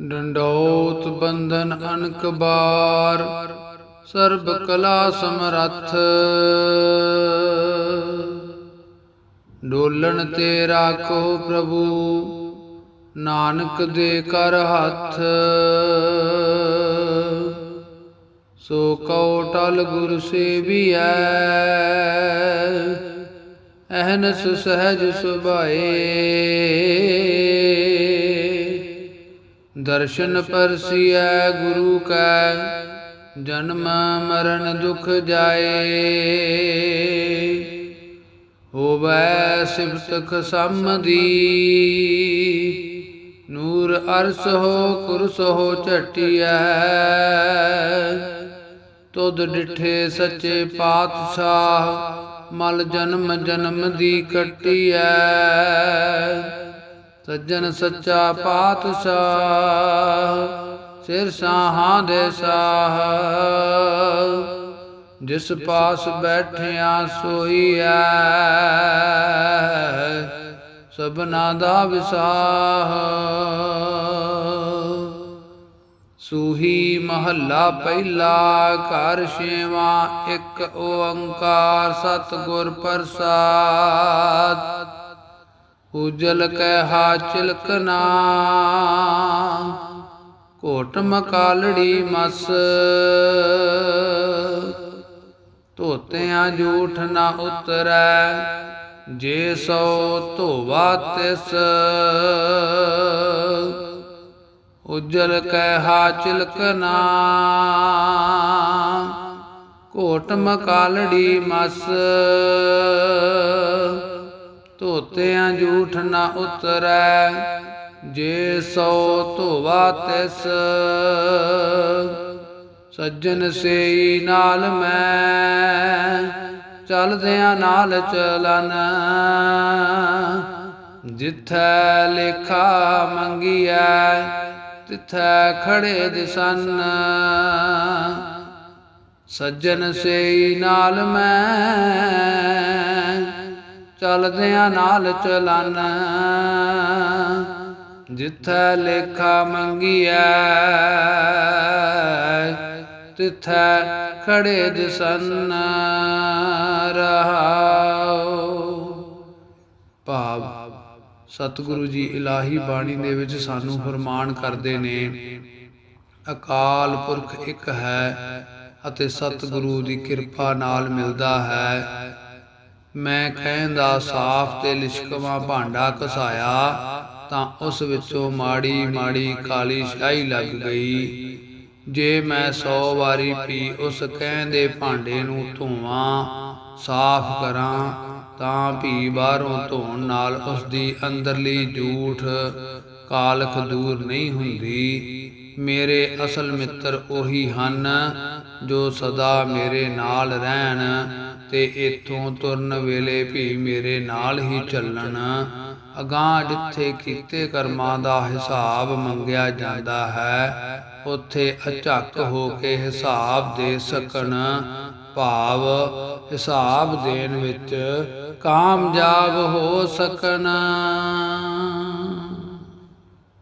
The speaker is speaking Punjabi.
ਡੰਡੌਤ ਬੰਧਨ ਅਨਕ ਬਾਰ, ਸਰਬ ਕਲਾ ਸਮਰੱਥ। ਡੋਲਣ ਤੇ ਰਾਖੋ ਪ੍ਰਭੂ, ਨਾਨਕ ਦੇ ਕਰ ਹੱਥ। ਸੋ ਕਉ ਟਲ ਗੁਰ ਸੇਵੀਐ, ਅਹਨਸ ਸਹਿਜ ਸੁਭਾਏ। ਦਰਸ਼ਨ ਪਰਸੀਐ ਗੁਰੂ ਕੈ, ਜਨਮ ਮਰਨ ਦੁਖ ਜਾਏ। ਹੋਵੈ ਸਿਫਤ ਖਸਮਦੀ, ਨੂਰ ਅਰਸ ਹੋ ਕੁਰਸ ਹੋ ਝਟਿਐ। ਤੁਧ ਡਿਠੇ ਸੱਚੇ ਪਾਤਸ਼ਾਹ, ਮਲ ਜਨਮ ਜਨਮ ਦੀ ਕਟਿਐ। ਸੱਜਣ ਸੱਚਾ ਪਾਤਸ਼ਾਹ, ਸਿਰ ਸਾਹਾਂ ਦੇ ਸਾਹ। ਜਿਸ ਪਾਸ ਬੈਠਿਆ ਸੋਈਐ, ਸਭਨਾ ਦਾ ਵਿਸਾਹ। ਸੂਹੀ ਮਹੱਲਾ ਪਹਿਲਾ, ਘਰ ਛੇਵਾ, ਇੱਕ ਓੰਕਾਰ ਸਤਿਗੁਰ ਪ੍ਰਸਾਦ। ਉਜਲ ਕੈ ਹਾਚਿਲਕਨਾ ਕੋਟ ਮਕਾਲੜੀ ਮਸ। ਧੋਤਿਆਂ ਜੂਠ ਨਾ ਉਤਰੈ, ਜੇ ਸੋ ਧੋਵਾ ਤਿਸ। ਉਜਲ ਕੈ ਹਾਚਿਲਕਨਾ ਕੋਟ ਮਕਾਲੜੀ ਮਸ। ਧੋਤਿਆਂ ਜੂਠ ਨਾ ਉਤਰੈ, ਜੇ ਸੋ ਧੋਵਾ ਤਿਸ। ਸੱਜਣ ਸੇਈ ਨਾਲ ਮੈਂ, ਚਲਦਿਆਂ ਨਾਲ ਚਲਨ। ਜਿੱਥੈ ਲੇਖਾ ਮੰਗੀਐ, ਤਿਥੈ ਖੜੇ ਦਿਸਨ। ਸੱਜਣ ਸੇਈ ਨਾਲ ਮੈਂ ਚਲਦਿਆਂ ਨਾਲ ਚਲਨ। ਜਿੱਥੈ ਲੇਖਾ ਮੰਗੀਐ, ਤਿਥੈ ਖੜੇ ਦਿਸਨ ਰਹਾਉ। ਭਾਵ ਸਤਿਗੁਰੂ ਜੀ ਇਲਾਹੀ ਬਾਣੀ ਦੇ ਵਿੱਚ ਸਾਨੂੰ ਫਰਮਾਨ ਕਰਦੇ ਨੇ, ਅਕਾਲ ਪੁਰਖ ਇੱਕ ਹੈ ਅਤੇ ਸਤਿਗੁਰੂ ਦੀ ਕਿਰਪਾ ਨਾਲ ਮਿਲਦਾ ਹੈ। ਮੈਂ ਕਹਿੰਦਾ ਸਾਫ਼ ਤੇ ਲਿਸ਼ਕਵਾ ਭਾਂਡਾ ਘਸਾਇਆ ਤਾਂ ਉਸ ਵਿੱਚੋਂ ਮਾੜੀ ਮਾੜੀ ਕਾਲੀ ਸ਼ਾਹੀ ਲੱਗ ਗਈ। ਜੇ ਮੈਂ 100 ਵਾਰੀ ਪੀ ਉਸ ਕਹਿੰਦੇ ਭਾਂਡੇ ਨੂੰ ਧੋਵਾਂ, ਸਾਫ਼ ਕਰਾਂ, ਤਾਂ ਭੀ ਬਾਹਰੋਂ ਧੋਣ ਨਾਲ ਉਸ ਦੀ ਅੰਦਰਲੀ ਝੂਠ ਕਾਲਖ ਦੂਰ ਨਹੀਂ ਹੁੰਦੀ। ਮੇਰੇ ਅਸਲ ਮਿੱਤਰ ਉਹੀ ਹਨ ਜੋ ਸਦਾ ਮੇਰੇ ਨਾਲ ਰਹਿਣ। ਤੇ ਇਥੋਂ ਤੁਰਨ ਵੇਲੇ ਵੀ ਮੇਰੇ ਨਾਲ ਹੀ ਚੱਲਣ। ਅਗਾਂਹ ਜਿੱਥੇ ਕੀਤੇ ਕਰਮਾਂ ਦਾ ਹਿਸਾਬ ਮੰਗਿਆ ਜਾਂਦਾ ਹੈ, ਉੱਥੇ ਅਚੱਕ ਹੋ ਕੇ ਹਿਸਾਬ ਦੇ ਸਕਣ। ਭਾਵ ਹਿਸਾਬ ਦੇਣ ਵਿੱਚ ਕਾਮਯਾਬ ਹੋ ਸਕਣ।